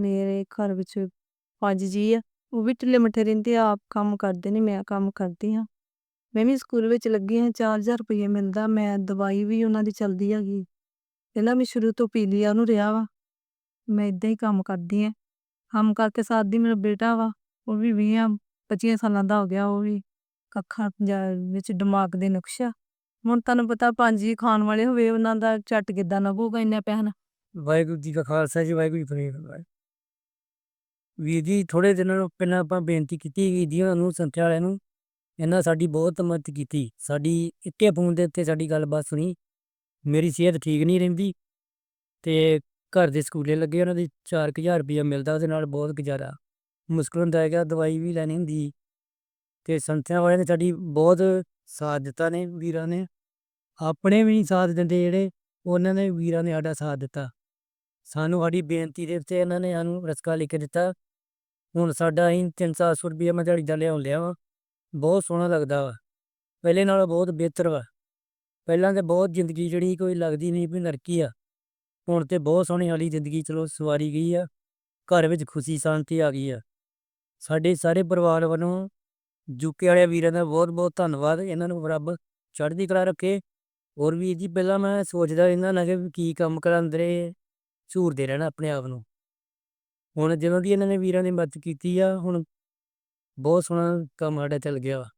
ਮੇਰੇ ਘਰ ਵਿੱਚ ਪੰਜ ਜੀ ਆ। ਉਹ ਵੀ ਢਿੱਲੇ ਮੱਠੇ ਰਹਿੰਦੇ ਆ, ਆਪ ਕੰਮ ਕਰਦੇ ਨੇ, ਮੈਂ ਕੰਮ ਕਰਦੀ ਹਾਂ। ਮੈਂ ਵੀ ਸਕੂਲ ਵਿੱਚ ਲੱਗੀ ਹਾਂ 4000 ਰੁਪਏ ਮਿਲਦਾ, ਮੈਂ ਦਵਾਈ ਵੀ ਉਹਨਾਂ ਦੀ ਚੱਲਦੀ ਹੈਗੀ। ਪਹਿਲਾਂ ਮੈਂ ਸ਼ੁਰੂ ਤੋਂ ਪੀ ਲਿਆ ਉਹਨੂੰ ਰਿਹਾ ਵਾ। ਮੈਂ ਇਦਾਂ ਹੀ ਕੰਮ ਕਰਦੀ ਹਾਂ। ਕੰਮ ਕਰਕੇ ਸਾਥ ਦੀ ਮੇਰਾ ਬੇਟਾ ਵਾ, ਉਹ ਵੀ 20 25 ਸਾਲਾਂ ਦਾ ਹੋ ਗਿਆ, ਉਹ ਵੀ ਅੱਖਾਂ ਵਿੱਚ ਦਿਮਾਗ ਦੇ ਨੁਕਸ਼ਾ। ਹੁਣ ਤੁਹਾਨੂੰ ਪਤਾ ਪੰਜ ਜੀ ਖਾਣ ਵਾਲੇ ਹੋਵੇ, ਉਹਨਾਂ ਦਾ ਝੱਟ ਕਿੱਦਾਂ ਲੱਗੂਗਾ ਇੰਨਾ ਪੈਸਾ ਵਾਹਿਗੁਰੂ ਜੀ ਕਾ ਖਾਲਸਾ ਜੀ, ਵਾਹਿਗੁਰੂ ਜੀ ਕੀ ਫਤਿਹ। ਵੀਰ ਜੀ ਥੋੜੇ ਦਿਨਾਂ ਪਹਿਲਾਂ ਆਪਾਂ ਬੇਨਤੀ ਕੀਤੀ ਕਿ ਜੀ ਨੂੰ, ਸੰਥਿਆ ਵਾਲਿਆਂ ਨੂੰ, ਇਹਨਾਂ ਸਾਡੀ ਬਹੁਤ ਮਦਦ ਕੀਤੀ। ਸਾਡੀ ਇੱਕੇ ਫੋਨ ਦੇ ਉੱਤੇ ਸਾਡੀ ਗੱਲਬਾਤ ਸੁਣੀ। ਮੇਰੀ ਸਿਹਤ ਠੀਕ ਨਹੀਂ ਰਹਿੰਦੀ ਤੇ ਘਰ ਦੇ ਸਕੂਲੇ ਲੱਗੇ, ਉਹਨਾਂ ਦੀ 4000 ਰੁਪਏ ਮਿਲਦਾ ਉਹਦੇ ਨਾਲ ਬਹੁਤ ਗੁਜ਼ਾਰਾ। ਮੁਸ਼ਕਲ ਹੁੰਦਾ ਹੈਗਾ, ਦਵਾਈ ਵੀ ਲੈਣੀ ਹੁੰਦੀ ਤੇ ਸੰਥਿਆ ਵਾਲਿਆਂ ਨੇ ਸਾਡੀ ਬਹੁਤ ਸਾਥ ਦਿੱਤਾ ਨੇ, ਵੀਰਾਂ ਨੇ। ਆਪਣੇ ਵੀ ਨਹੀਂ ਸਾਥ ਦਿੰਦੇ ਜਿਹੜੇ, ਉਹਨਾਂ ਨੇ ਵੀਰਾਂ ਨੇ ਸਾਡਾ ਸਾਥ ਦਿੱਤਾ। ਸਾਨੂੰ ਸਾਡੀ ਬੇਨਤੀ ਦੇ ਉੱਤੇ ਇਹਨਾਂ ਨੇ ਸਾਨੂੰ ਰਸਕਾ ਲਿਖ ਕੇ ਦਿੱਤਾ। ਹੁਣ ਸਾਡਾ ਅਸੀਂ 300 ਰੁਪਏ ਮੈਂ ਦਿਹਾੜੀ ਦਾ ਲਿਆਉਣ ਲਿਆ ਵਾ। ਬਹੁਤ ਸੋਹਣਾ ਲੱਗਦਾ ਵਾ। ਪਹਿਲੇ ਨਾਲੋਂ ਬਹੁਤ ਬਿਹਤਰ ਵਾ। ਪਹਿਲਾਂ ਤੇ ਬਹੁਤ ਜ਼ਿੰਦਗੀ ਜਿਹੜੀ ਕੋਈ ਲੱਗਦੀ ਨਹੀਂ ਵੀ ਨਰਕੀ ਆ। ਹੁਣ ਤੇ ਬਹੁਤ ਸੋਹਣੀ ਵਾਲੀ ਜ਼ਿੰਦਗੀ ਚਲੋ ਸਵਾਰੀ ਗਈ ਆ। ਘਰ ਵਿੱਚ ਖੁਸ਼ੀ, ਸ਼ਾਂਤੀ ਆ ਗਈ ਆ। ਸਾਡੇ ਸਾਰੇ ਪਰਿਵਾਰ ਵੱਲੋਂ ਜੁਕੇ ਵਾਲੇ ਵੀਰਾਂ ਦਾ ਬਹੁਤ ਬਹੁਤ ਧੰਨਵਾਦ। ਇਹਨਾਂ ਨੂੰ ਰੱਬ ਚੜ੍ਹਦੀ ਕਲਾ ਰੱਖੇ। ਹੋਰ ਵੀ ਜੀ, ਪਹਿਲਾਂ ਮੈਂ ਸੋਚਦਾ ਰਹਿੰਦਾ ਨਾ ਕਿ ਕੀ ਕੰਮ ਕਰਾਂ, ਅੰਦਰੇ ਝੂਰਦੇ ਰਹਿਣਾ ਆਪਣੇ ਆਪ ਨੂੰ। ਹੁਣ ਜਦੋਂ ਦੀ ਇਹਨਾਂ ਨੇ ਵੀਰਾਂ ਨੇ ਮਦਦ ਕੀਤੀ ਆ, ਹੁਣ ਬਹੁਤ ਸੋਹਣਾ ਕੰਮ ਸਾਡਾ ਚੱਲ ਗਿਆ ਵਾ।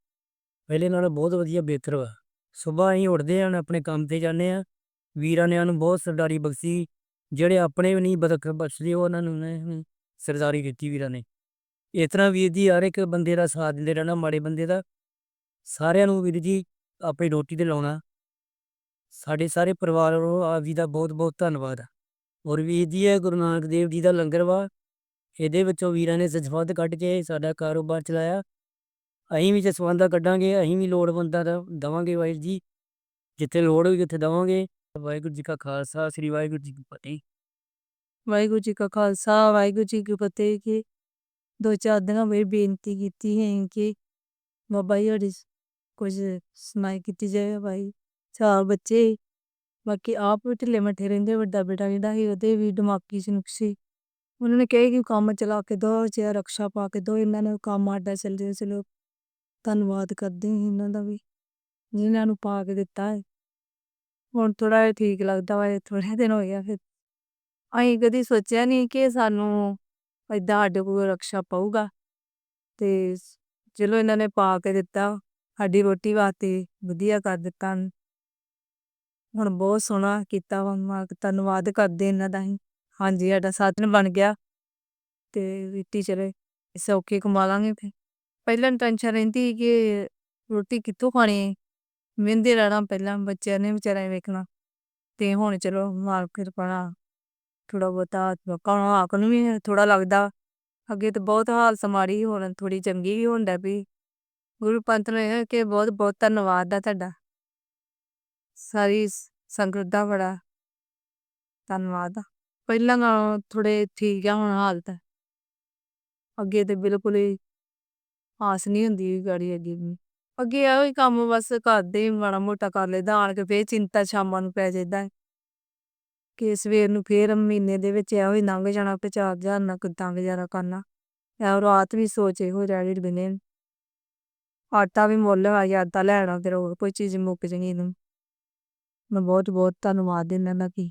ਪਹਿਲੇ ਨਾਲੋਂ ਬਹੁਤ ਵਧੀਆ, ਬਿਹਤਰ ਵਾ। ਸਵੇਰ ਅਸੀਂ ਉੱਠਦੇ ਆਂ ਆਪਣੇ ਕੰਮ ਤੇ ਜਾਂਦੇ ਆ ਵੀਰਾਂ ਨੇ ਸਾਨੂੰ ਬਹੁਤ ਸਰਦਾਰੀ ਬਖਸ਼ੀ। ਜਿਹੜੇ ਆਪਣੇ ਵੀ ਨਹੀਂ ਬਦਕ ਬਖਸ਼ਦੇ ਉਹਨਾਂ ਨੂੰ ਨੇ ਸਰਦਾਰੀ ਦਿੱਤੀ ਵੀਰਾਂ ਨੇ। ਇਸ ਤਰ੍ਹਾਂ ਵੀਰ ਜੀ ਹਰ ਇੱਕ ਬੰਦੇ ਦਾ ਸਾਥ ਦਿੰਦੇ ਰਹਿਣਾ, ਮਾੜੇ ਬੰਦੇ ਦਾ। ਸਾਰਿਆਂ ਨੂੰ ਵੀਰ ਜੀ ਆਪਣੀ ਰੋਟੀ ਤੇ ਲਾਉਣਾ। ਸਾਡੇ ਸਾਰੇ ਪਰਿਵਾਰ ਨੂੰ ਆਪ ਜੀ ਦਾ ਬਹੁਤ ਬਹੁਤ ਧੰਨਵਾਦ। ਔਰ ਵੀਰ ਜੀ, ਇਹ ਗੁਰੂ ਨਾਨਕ ਦੇਵ ਜੀ ਦਾ ਲੰਗਰ ਵਾ। ਇਹਦੇ ਵਿੱਚੋਂ ਵੀਰਾਂ ਨੇ ਜਸਵੰਤ ਕੱਢ ਕੇ ਸਾਡਾ ਕਾਰੋਬਾਰ ਚਲਾਇਆ। ਅਸੀਂ ਵੀ ਜਸਵੰਤ ਕੱਢਾਂਗੇ, ਅਸੀਂ ਵੀ ਲੋੜਵੰਦਾਂ ਦਾ ਦਵਾਂਗੇ ਵਾਹਿਗੁਰੂ ਜੀ। ਜਿੱਥੇ ਲੋੜ ਹੋਈ ਉੱਥੇ ਦਵਾਂਗੇ। ਵਾਹਿਗੁਰੂ ਜੀ ਕਾ ਖਾਲਸਾ, ਸ੍ਰੀ ਵਾਹਿਗੁਰੂ ਜੀ ਕੀ ਫਤਿਹ। ਵਾਹਿਗੁਰੂ ਜੀ ਕਾ ਖਾਲਸਾ, ਵਾਹਿਗੁਰੂ ਜੀ ਕੀ ਫਤਿਹ ਕਿ ਦੋ ਚਾਰ ਦਿਨਾਂ ਵਿੱਚ ਬੇਨਤੀ ਕੀਤੀ ਹੈ ਕਿ ਬਾਬਾ ਜੀ ਹੋਰੀ ਕੁਝ ਸੁਣਾਈ ਕੀਤੀ ਜਾਏ ਭਾਈ ਚਾਰ ਬੱਚੇ, ਬਾਕੀ ਆਪ ਵੀ ਢਿੱਲੇ ਮੱਠੇ ਰਹਿੰਦੇ, ਵੱਡਾ ਬੇਟਾ ਜਿਹੜਾ ਸੀ, ਉਹਦੇ ਵੀ ਦਿਮਾਗੀ ਸੀ ਨੁਕਸੀ ਉਹਨਾਂ ਨੇ ਕਿਹਾ ਕਿ ਕੰਮ ਚਲਾ ਕੇ ਦੋ ਚਾਰ ਰਕਸ਼ਾ ਪਾ ਕੇ ਦੋ ਇਹਨਾਂ ਨੇ ਕੰਮ ਆਡਾ ਚੱਲਦੇ ਚਲੋ ਧੰਨਵਾਦ ਕਰਦੇ ਹਾਂ ਇਹਨਾਂ ਦਾ ਵੀ ਜਿਨ੍ਹਾਂ ਨੂੰ ਪਾ ਕੇ ਦਿੱਤਾ ਹੈ ਹੁਣ ਥੋੜਾ ਜਿਹਾ ਠੀਕ ਲੱਗਦਾ ਵਾ ਥੋੜੇ ਦਿਨ ਹੋ ਗਿਆ ਫਿਰ ਅਸੀਂ ਕਦੀ ਸੋਚਿਆ ਨਹੀਂ ਕਿ ਸਾਨੂੰ ਏਦਾਂ ਸਾਡੇ ਕੋਲ ਰਕਸ਼ਾ ਪਾਊਗਾ ਤੇ ਚਲੋ ਇਹਨਾਂ ਨੇ ਪਾ ਕੇ ਦਿੱਤਾ ਸਾਡੀ ਰੋਟੀ ਵਾਸਤੇ ਵਧੀਆ ਕਰ ਦਿੱਤਾ ਹੁਣ ਬਹੁਤ ਸੋਹਣਾ ਕੀਤਾ ਵਾ ਧੰਨਵਾਦ ਕਰਦੇ ਇਹਨਾਂ ਦਾ ਹੀ ਹਾਂਜੀ, ਸਾਡਾ ਸਾਧਨ ਬਣ ਗਿਆ। ਤੇ ਵਿੱਤੀ ਚਲੇ ਸੌਖੇ ਕਮਾ ਲਾਂਗੇ ਫਿਰ। ਪਹਿਲਾਂ ਟੈਨਸ਼ਨ ਰਹਿੰਦੀ ਸੀ ਕਿ ਰੋਟੀ ਕਿੱਥੋਂ ਖਾਣੀ ਮਹਿੰਦੇ ਰਹਿਣਾ ਪਹਿਲਾਂ, ਬੱਚਿਆਂ ਨੇ ਵਿਚਾਰਿਆਂ ਵੇਖਣਾ। ਤੇ ਹੁਣ ਚਲੋ ਮਾਲ ਕਿਰਪਾ ਥੋੜਾ ਬਹੁਤਾ ਕਾਣਾ ਆਕ ਨੂੰ ਵੀ ਥੋੜਾ ਲੱਗਦਾ। ਅੱਗੇ ਤਾਂ ਬਹੁਤ ਹਾਲ ਸਮਾਰੀ ਹੁਣ ਥੋੜੀ ਚੰਗੀ ਵੀ ਹੁੰਦਾ ਵੀ ਗੁਰੂ ਪੰਥ ਨੇ ਕਿ ਬਹੁਤ ਬਹੁਤ ਧੰਨਵਾਦ ਦਾ ਤੁਹਾਡਾ। ਸਾਰੀ ਸੰਗਤ ਦਾ ਬੜਾ ਧੰਨਵਾਦ ਆ। ਪਹਿਲਾਂ ਨਾਲੋਂ ਥੋੜੇ ਠੀਕ ਆ ਹੁਣ ਹਾਲਤ। ਅੱਗੇ ਤੇ ਬਿਲਕੁਲ ਹੀ ਆਸ ਨਹੀਂ ਹੁੰਦੀ ਗਾੜੀ ਅੱਗੇ ਵੀ। ਅੱਗੇ ਇਹੋ ਹੀ ਕੰਮ ਬਸ ਕਰਦੇ ਹੀ ਮਾੜਾ ਮੋਟਾ ਕਰ ਲੈਦਾ ਆਣ ਕੇ ਫੇਰ ਚਿੰਤਾ ਸ਼ਾਮਾਂ ਨੂੰ ਪੈ ਜਾਂਦਾ ਕਿ ਸਵੇਰ ਨੂੰ ਫੇਰ ਮਹੀਨੇ ਦੇ ਵਿੱਚ ਇਹੋ ਹੀ ਲੰਘ ਜਾਣਾ ਤੇ 4000 ਨਾਲ ਕਿੱਦਾਂ ਗੁਜ਼ਾਰਾ ਕਰਨਾ। ਇਹ ਰਾਤ ਵੀ ਸੋਚ ਇਹੋ ਜਾੜੀ ਦਿਨੇ ਆਟਾ ਵੀ ਮੁੱਲ ਆ ਜਾਂਦਾ ਲੈਣਾ, ਫਿਰ ਹੋਰ ਕੋਈ ਚੀਜ਼ ਮੁੱਕ ਜਣੀ ਨੂੰ ਮੈਂ ਬਹੁਤ ਬਹੁਤ ਧੰਨਵਾਦ ਇਹਨਾਂ ਦਾ ਕੀ